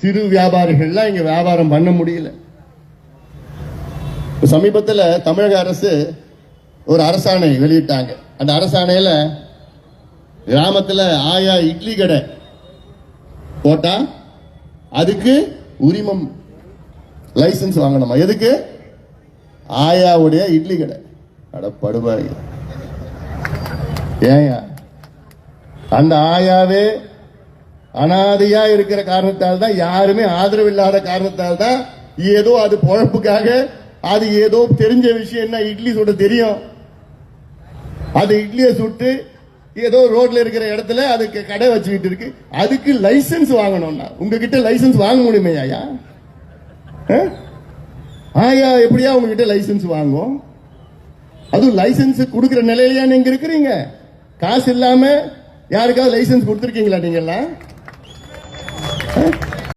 சிறு வியாபாரிகள்லாம் இங்க வியாபாரம் பண்ண முடியல. சமீபத்தில் தமிழக அரசு ஒரு அரசாணை வெளியிட்டாங்க. அந்த அரசாணையில் கிராமத்தில் ஆயா இட்லி கடை போட்டா அதுக்கு உரிமம் லைசன்ஸ் வாங்கணுமா? எதுக்கு? ஆயாவுடைய இட்லி கடை. அட படுபாய் ஏயா அந்த ஆயாவே அனாதையா இருக்கிற காரணத்தால் தான் யாருமே ஆதரவு இல்லாத காரணத்தால் தான் ஏதோ அது பொழப்புக்காக அது ஏதோ தெரிஞ்ச விஷயம் என்ன இட்லி சுட தெரியும். அது இட்லியை சுட்டு ஏதோ ரோட்ல இருக்கிற இடத்துல அதுக்கு கடை வச்சுக்கிட்டு இருக்கு. அதுக்கு லைசன்ஸ் வாங்கணும்னா உங்ககிட்ட லைசென்ஸ் வாங்க முடியுமே ஐயா? ஆயா எப்படியா உங்ககிட்ட லைசன்ஸ் வாங்கும் அதுவும் லைசன்ஸ் கொடுக்குற நிலையிலயா நீங்க இருக்கிறீங்க? காசு இல்லாம யாருக்காவது லைசென்ஸ் கொடுத்துருக்கீங்களா நீங்க Okay.